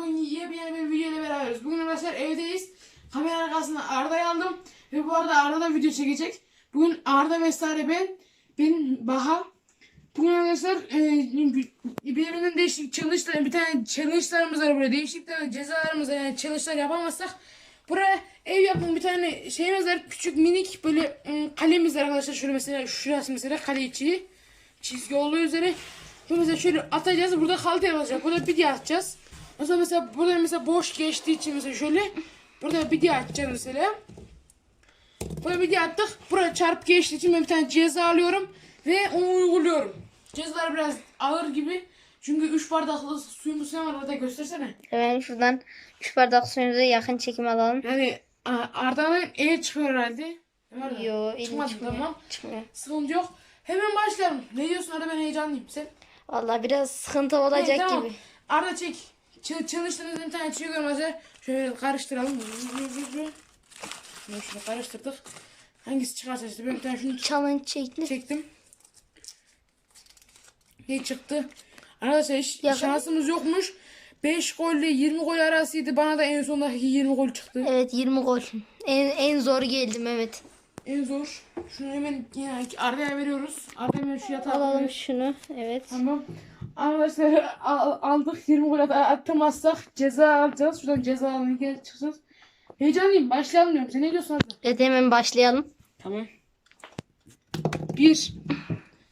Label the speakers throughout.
Speaker 1: bugün yepyeni bir video ile beraberiz. Bugün arkadaşlar evdeyiz. Kamera arkasında Arda'yı aldım. Ve bu arada Arda da video çekecek. Bugün Arda vesaire ben. Ben Baha. Bugün arkadaşlar e, birbirinden değişik challenge'lar, bir tane challenge'larımız var burada. Değişik tane cezalarımız var. Yani challenge'lar yapamazsak buraya ev yapımı bir tane şeyimiz var. Küçük minik böyle e, kalemiz var arkadaşlar. Şöyle mesela şurası mesela kale içi. Çizgi olduğu üzere. Bu mesela şöyle atacağız. Burada halta yapacağız. Burada bir atacağız. Mesela mesela burada mesela boş geçtiği için mesela şöyle burada bir diye atacağız mesela. Böyle bir diye attık. Buraya çarp geçtiği için ben bir tane ceza alıyorum ve onu uyguluyorum. Cezalar biraz ağır gibi. Çünkü 3 bardaklı suyumuz var orada göstersene.
Speaker 2: Hemen şuradan 3 bardak suyumuzu yakın çekim alalım.
Speaker 1: Yani Arda'nın el çıkıyor herhalde. Var mı?
Speaker 2: Yo, elim
Speaker 1: Çıkmadı
Speaker 2: çıkmıyor.
Speaker 1: tamam.
Speaker 2: Çıkmıyor.
Speaker 1: Sıkıntı yok. Hemen başlayalım. Ne diyorsun Arda ben heyecanlıyım. Sen?
Speaker 2: Vallahi biraz sıkıntı olacak
Speaker 1: Evet, tamam.
Speaker 2: gibi.
Speaker 1: Arda çek. Ç- çalıştığınız bir tane çiğ görmezse şöyle karıştıralım. Şunu şöyle karıştırdık. Hangisi çıkarsa işte ben bir tane şunu
Speaker 2: Challenge çekti.
Speaker 1: çektim. Ne çıktı? Arkadaşlar hiç
Speaker 2: Yakın-
Speaker 1: şansımız yokmuş. 5 golle 20 gol arasıydı. Bana da en sondaki 20 gol çıktı.
Speaker 2: Evet 20 gol. En, en zor geldim evet.
Speaker 1: En zor. Şunu hemen yine Arda'ya veriyoruz. Hemen şu yatağa
Speaker 2: Alalım şunu. Evet.
Speaker 1: Tamam. Arkadaşlar al- aldık 20 gol at- atamazsak ceza alacağız. Şuradan ceza gel çıkacağız. Heyecanlıyım. Başlayalım diyorum. Sen ne diyorsun Arda?
Speaker 2: Evet hemen başlayalım.
Speaker 1: Tamam. Bir.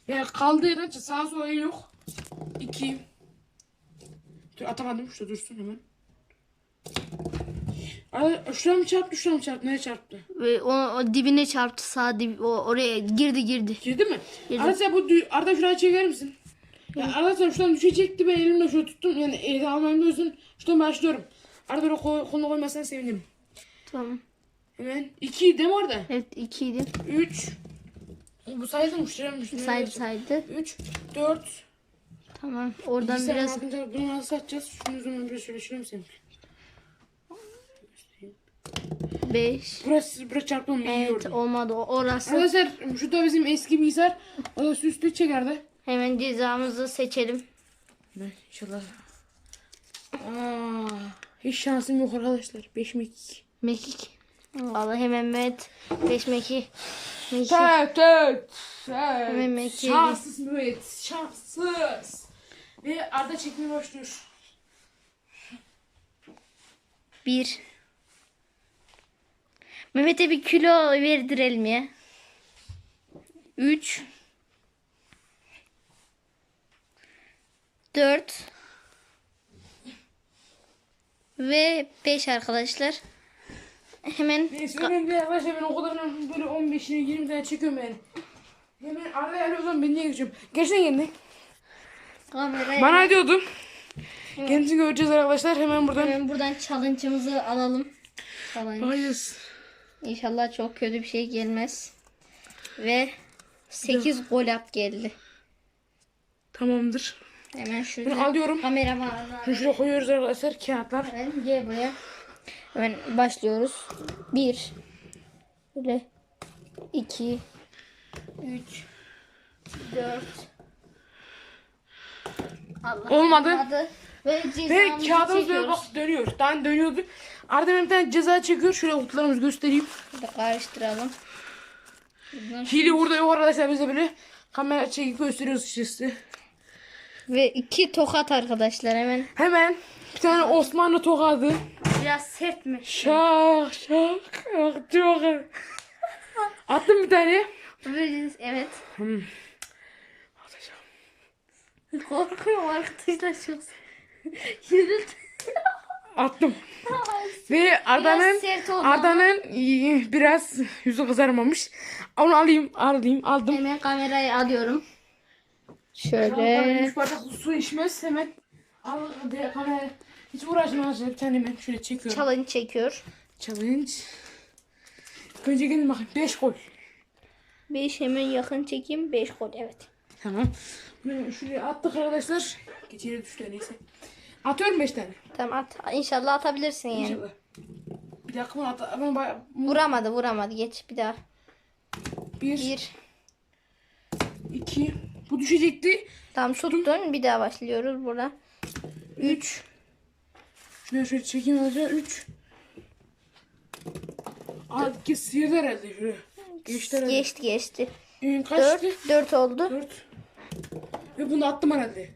Speaker 1: Ya kaldığı yerden sağa sola yok. İki. Dur atamadım. Şurada dursun hemen. Arada şuraya mı çarptı, şuraya mı çarptı? Nereye çarptı?
Speaker 2: Ve o, o dibine çarptı sağ dib, o, oraya girdi girdi.
Speaker 1: Girdi mi?
Speaker 2: Girdi.
Speaker 1: Arada sen bu Arda şuraya çeker misin? Ya Arda sen şuradan düşecekti ben elimle şöyle tuttum. Yani evde almam diyorsun. Şuradan başlıyorum. Arda böyle koy, konu koymazsan sevinirim.
Speaker 2: Tamam.
Speaker 1: Hemen. İki değil mi orada?
Speaker 2: Evet 2 idi.
Speaker 1: Üç. Bu sayıldı mı?
Speaker 2: Saydı saydı.
Speaker 1: Üç. Dört.
Speaker 2: Tamam. Oradan
Speaker 1: Bilgisayar
Speaker 2: biraz
Speaker 1: altında bunu nasıl atacağız? Şunu zaman biraz şöyle mı sen?
Speaker 2: 5.
Speaker 1: Burası, burası çarptı mı?
Speaker 2: Evet olmadı orası.
Speaker 1: Arkadaşlar şu da bizim eski bilgisayar. O da üstü çekerdi.
Speaker 2: Hemen cezamızı seçelim.
Speaker 1: Ben inşallah. Aa, hiç şansım yok arkadaşlar. 5 mekik.
Speaker 2: Mekik. Vallahi hemen Mehmet 5 mekik. Mekik.
Speaker 1: Evet, evet.
Speaker 2: Hemen mekiğe
Speaker 1: Şanssız Mehmet. Şanssız. Ve Arda çekmeye başlıyor.
Speaker 2: 1. Mehmet'e bir kilo verdirelim ya. 3 4 ve 5 arkadaşlar. Hemen
Speaker 1: Neyse ben bir arkadaşlar ben o kadar böyle 15'ini 20 tane çekiyorum yani. Hemen Arda'ya alıyor o zaman ben niye geçiyorum? Gerçekten geldi.
Speaker 2: kamerayı
Speaker 1: Bana diyordun. Kendisi göreceğiz arkadaşlar. Hemen buradan.
Speaker 2: hemen buradan challenge'ımızı alalım. Challenge.
Speaker 1: Hayır.
Speaker 2: İnşallah çok kötü bir şey gelmez. Ve 8 gol at geldi.
Speaker 1: Tamamdır.
Speaker 2: Hemen
Speaker 1: Bunu
Speaker 2: şurada
Speaker 1: alıyorum.
Speaker 2: kamera var.
Speaker 1: Şuraya koyuyoruz arkadaşlar. Kağıtlar.
Speaker 2: Hemen gel buraya. Hemen başlıyoruz. 1 Böyle 2 3 4 Allah
Speaker 1: Olmadı.
Speaker 2: olmadı. Ve
Speaker 1: Ve kağıdımız böyle bak dönüyor. Daha dönüyordu. Arda bir tane ceza çekiyor. Şöyle kutularımızı göstereyim.
Speaker 2: Burada karıştıralım.
Speaker 1: Hile burada yok arkadaşlar. Bize böyle kamera çekip gösteriyoruz işte.
Speaker 2: Ve iki tokat arkadaşlar hemen.
Speaker 1: Hemen bir tane Osmanlı tokadı.
Speaker 2: Biraz sert mi?
Speaker 1: Şak şak. Yok çok. Attım bir tane.
Speaker 2: Evet.
Speaker 1: Hmm.
Speaker 2: Korkuyorum arkadaşlar çok. Yürü.
Speaker 1: Attım. Ve Arda'nın Arda'nın biraz yüzü kızarmamış. Onu alayım, alayım, aldım.
Speaker 2: Hemen kamerayı alıyorum.
Speaker 1: Şöyle. Üç bardak su içmez hemen. Al de kamera. Hiç uğraşma arkadaşlar. Bir tane hemen şöyle çekiyorum.
Speaker 2: Challenge çekiyor.
Speaker 1: Challenge. Önce gelin bakın. 5 gol.
Speaker 2: 5 hemen yakın çekeyim. 5 gol evet.
Speaker 1: Tamam. Bunu şuraya attık arkadaşlar. Geçeri düştü neyse. Atıyorum 5 tane.
Speaker 2: Tamam at. İnşallah atabilirsin yani.
Speaker 1: İnşallah. Bir dakika bunu at. Ben baya...
Speaker 2: Vuramadı vuramadı. Geç bir daha.
Speaker 1: 1,
Speaker 2: 1.
Speaker 1: 2. Bu düşecekti.
Speaker 2: Tamam tuttun. Bir daha başlıyoruz burada. 3.
Speaker 1: Şuraya şöyle çekeyim alacağım. 3. Aa sıyırdı herhalde şuraya. Geçti herhalde.
Speaker 2: Geçti geçti.
Speaker 1: Ee, kaçtı?
Speaker 2: 4 4 oldu.
Speaker 1: 4. Ve bunu attım herhalde.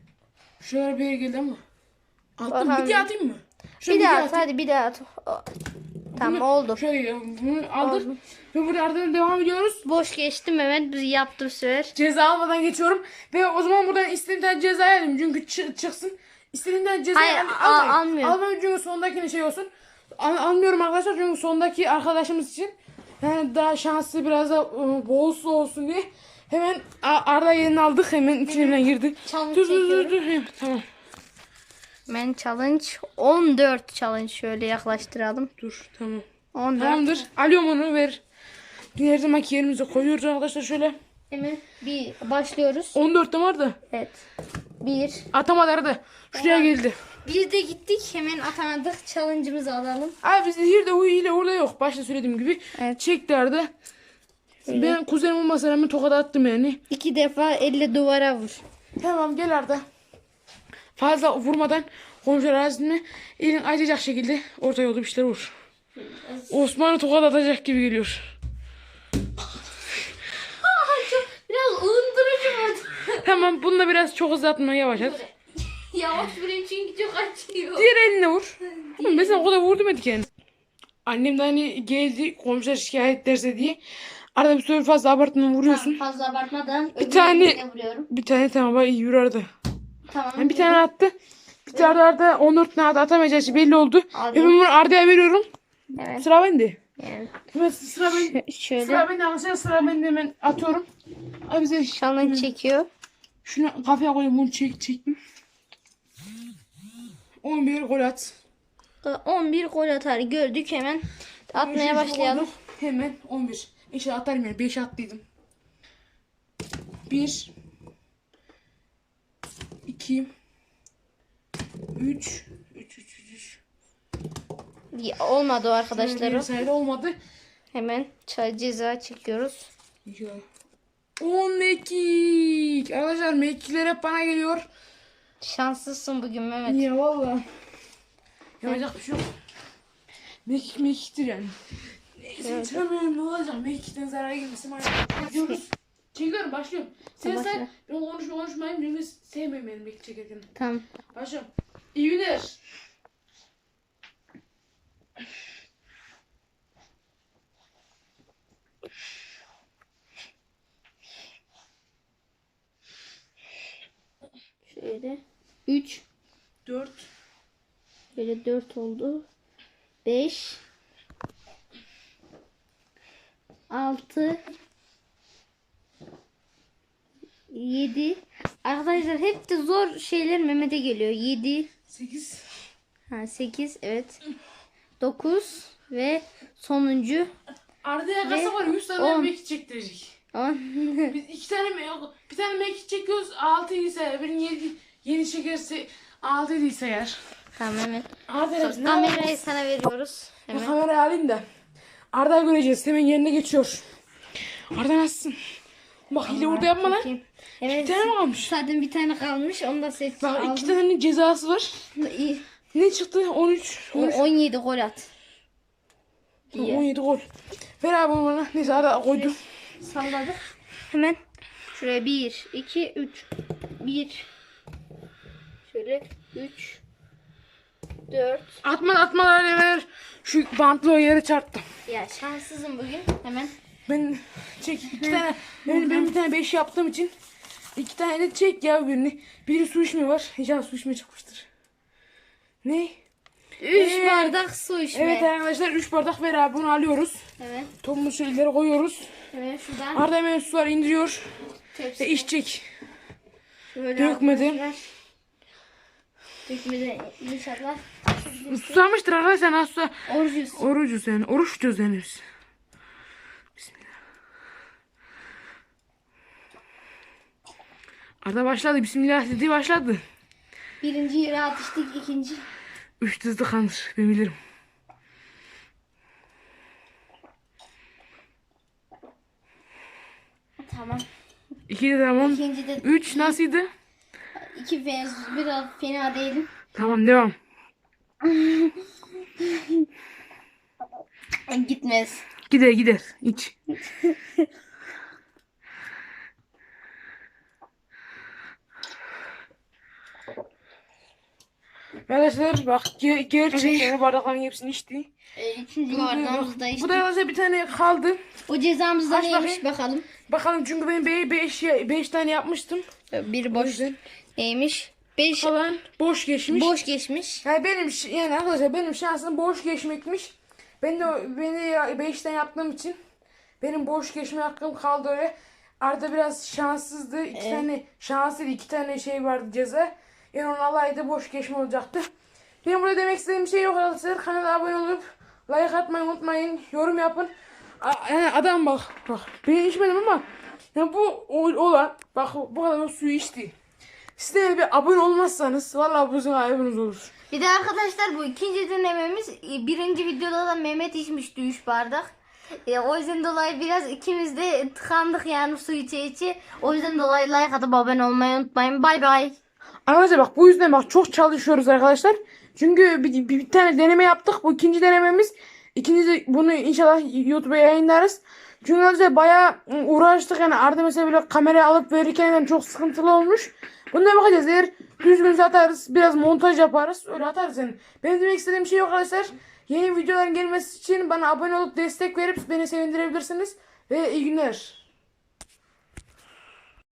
Speaker 1: Şuralara bir yere geldi ama. Attım.
Speaker 2: Bakalım.
Speaker 1: Bir daha atayım mı? Şöyle
Speaker 2: Bir daha at hadi bir daha at. Tamam
Speaker 1: Bunu-
Speaker 2: oldu.
Speaker 1: Şöyle bunu.
Speaker 2: Oldu.
Speaker 1: Ve burada ardından devam ediyoruz.
Speaker 2: Boş geçtim Mehmet biz yaptım sefer.
Speaker 1: Ceza almadan geçiyorum. Ve o zaman buradan istediğim tane ceza alayım. Çünkü çı- çıksın. İstediğim tane ceza
Speaker 2: Hayır,
Speaker 1: al-
Speaker 2: al- almıyorum.
Speaker 1: Almam çünkü sondakine şey olsun. Al- almıyorum arkadaşlar çünkü sondaki arkadaşımız için. Yani daha şanslı biraz da ıı, bolsuz olsun diye. Hemen Arda yerini aldık. Hemen içine girdi.
Speaker 2: Challenge
Speaker 1: Dur dur dur
Speaker 2: çekiyorum.
Speaker 1: dur. Hem, tamam.
Speaker 2: Ben challenge 14 challenge şöyle yaklaştıralım.
Speaker 1: Dur tamam.
Speaker 2: 14.
Speaker 1: Tamamdır. Alıyorum onu ver. Her zamanki yerimize koyuyoruz arkadaşlar şöyle.
Speaker 2: Hemen bir başlıyoruz.
Speaker 1: 14'te vardı.
Speaker 2: Evet. 1.
Speaker 1: Atamadı arada. Şuraya geldi.
Speaker 2: Bir de gittik hemen atamadık. Challenge'ımızı alalım.
Speaker 1: Abi zehir de huy ile orada yok. Başta söylediğim gibi.
Speaker 2: Evet.
Speaker 1: Çekti arada. Ben kuzenim olmasa rağmen tokat attım yani.
Speaker 2: İki defa elle duvara vur.
Speaker 1: Tamam gel Arda. Fazla vurmadan komşu arazisine elin acıyacak şekilde orta yolda bir şeyler vur. Osman'ı tokat atacak gibi geliyor.
Speaker 2: Biraz ığındırıcı vurdu.
Speaker 1: Tamam bunu da biraz çok hızlı atma yavaş at.
Speaker 2: Yavaş vurayım çünkü çok acıyor.
Speaker 1: Diğer eline vur. Oğlum ben sana o kadar vurdum hadi yani. Annem de hani geldi komşular şikayet derse diye. Arada bir sefer fazla abartma vuruyorsun.
Speaker 2: Fazla abartmadan bir
Speaker 1: tane-
Speaker 2: vuruyorum.
Speaker 1: Bir tane tamam iyi yürü arada.
Speaker 2: Tamam.
Speaker 1: Yani bir tane attı. Bir tane Arda 14 tane atamayacağı için belli oldu.
Speaker 2: Abi.
Speaker 1: Ben bunu Arda'ya veriyorum.
Speaker 2: Evet.
Speaker 1: Sıra bende. Evet sıra bende.
Speaker 2: şöyle
Speaker 1: Sıra bende arkadaşlar sıra bende hemen atıyorum. Abi bize
Speaker 2: challenge çekiyor.
Speaker 1: şunu kafaya koyayım bunu çek çektim. 11 gol at.
Speaker 2: 11 gol atar gördük hemen. Atmaya başlayalım.
Speaker 1: Hemen 11. İnşallah atarım yani 5 attıydım. 1 2 3 3 3 3
Speaker 2: Ya, Olmadı o arkadaşlarım.
Speaker 1: Sayıda olmadı.
Speaker 2: Hemen çay ceza çekiyoruz.
Speaker 1: Ya. 10 mekik. Arkadaşlar mekikler hep bana geliyor.
Speaker 2: Şanslısın bugün Mehmet.
Speaker 1: Ya valla. Yapacak bir şey yok. Mekik mekiktir yani. Neyse çıkamıyorum ne olacak. Mekikten zarar gelmesin. Hadi Yapıyoruz. Çekiyorum başlıyorum. Sen
Speaker 2: Başla.
Speaker 1: sen ben konuşma konuşmayayım çünkü sevmiyorum benim mekik çekerken.
Speaker 2: Tamam.
Speaker 1: Başlıyorum. İyi günler.
Speaker 2: Şöyle 3
Speaker 1: 4
Speaker 2: Böyle 4 oldu. 5 6 7 Arkadaşlar hep de zor şeyler Mehmet'e geliyor. 7
Speaker 1: 8
Speaker 2: ha 8 evet. 9 ve sonuncu
Speaker 1: Arda'ya kasa var 100 tane
Speaker 2: on.
Speaker 1: mekik çektirecek.
Speaker 2: 10
Speaker 1: Biz iki tane mi bir tane mekik çekiyoruz 6 iyi sayar. Birini yedi, yeni çekerse 6 iyi sayar.
Speaker 2: Tamam Mehmet.
Speaker 1: Arda ne
Speaker 2: Kamerayı sana veriyoruz. Hemen.
Speaker 1: kamerayı alayım da. Arda göreceğiz. Hemen yerine geçiyor. Arda nasılsın? Bak hile orada yapma lan.
Speaker 2: Bakayım. Evet.
Speaker 1: tane mi kalmış?
Speaker 2: Zaten bir tane kalmış. Onu da seç.
Speaker 1: Bak
Speaker 2: aldım.
Speaker 1: iki tane cezası var.
Speaker 2: İyi.
Speaker 1: Ne çıktı? 13.
Speaker 2: O
Speaker 1: 13.
Speaker 2: 17 gol at. iyi.
Speaker 1: 17 gol. Ver abi bunu bana. Neyse Arda koydum.
Speaker 2: Salladık. Hemen şuraya 1, 2, 3. 1. Şöyle 3. 4.
Speaker 1: Atma atma öyle ver. Şu bantlı o yere çarptım.
Speaker 2: Ya şanssızım bugün. Hemen
Speaker 1: Ben çek iki tane. Ben, ben bir tane 5 yaptığım için iki tane çek ya birini. Biri su içme var. İnşallah su içme çıkmıştır. Ne?
Speaker 2: 3
Speaker 1: Evet.
Speaker 2: bardak su içme.
Speaker 1: Evet arkadaşlar 3 bardak ver abi bunu alıyoruz.
Speaker 2: Evet.
Speaker 1: Topumuzu şu ileri koyuyoruz.
Speaker 2: Evet şuradan
Speaker 1: Arda hemen suları indiriyor
Speaker 2: tepsi.
Speaker 1: ve içecek.
Speaker 2: Şöyle
Speaker 1: dökmeden.
Speaker 2: Dökmeden inşallah.
Speaker 1: Susamıştır arkadaşlar.
Speaker 2: Orucuz.
Speaker 1: Orucuz yani. Oruç düzenimiz. Arda başladı. Bismillah dedi başladı.
Speaker 2: Birinci yere atıştık. ikinci.
Speaker 1: Üç hızlı kanır. Ben bilirim.
Speaker 2: Tamam.
Speaker 1: İki de tamam.
Speaker 2: İkinci de
Speaker 1: Üç nasıldı?
Speaker 2: iki fez biraz fena değilim.
Speaker 1: Tamam devam.
Speaker 2: Gitmez.
Speaker 1: Gider gider. İç. Arkadaşlar bak ge- gerçekten bardakların hepsini içti.
Speaker 2: Ee, ikinci
Speaker 1: Bu da- Bu arkadaşlar bir tane kaldı.
Speaker 2: O cezamız da
Speaker 1: Aç
Speaker 2: neymiş
Speaker 1: bakayım.
Speaker 2: bakalım.
Speaker 1: Bakalım çünkü ben 5 beş tane yapmıştım.
Speaker 2: Bir
Speaker 1: O
Speaker 2: boş neymiş? Beş
Speaker 1: kalan boş geçmiş.
Speaker 2: boş geçmiş.
Speaker 1: Yani benim yani arkadaşlar benim şansım boş geçmekmiş. Ben de ben de 5'ten yaptığım için benim boş geçme hakkım kaldı öyle. Arda biraz şanssızdı. İki tane şanslıydı. iki tane şey vardı ceza. Yani onun alaydı boş geçme olacaktı. Benim burada demek istediğim şey yok arkadaşlar. Kanala abone olup like atmayı unutmayın. Yorum yapın. A- Yani adam bak. Bak ben içmedim ama yani bu olan bak bu kadar suyu içti. Siz de bir abone olmazsanız vallahi bu sizin olur.
Speaker 2: Bir de arkadaşlar bu ikinci denememiz e, birinci videoda da Mehmet içmişti 3 bardak. E, o yüzden dolayı biraz ikimiz de tıkandık yani su içe içe. O yüzden dolayı like atıp abone olmayı unutmayın. Bay bay.
Speaker 1: Arkadaşlar bak bu yüzden bak çok çalışıyoruz arkadaşlar. Çünkü bir, bir, bir tane deneme yaptık. Bu ikinci denememiz. İkinci de bunu inşallah YouTube'a yayınlarız. Çünkü arkadaşlar bayağı uğraştık yani Arda mesela böyle kamerayı alıp verirken çok sıkıntılı olmuş. Bunlara bakacağız eğer düzgün atarız biraz montaj yaparız öyle atarız yani. Benim demek istediğim şey yok arkadaşlar. Yeni videoların gelmesi için bana abone olup destek verip beni sevindirebilirsiniz. Ve iyi günler.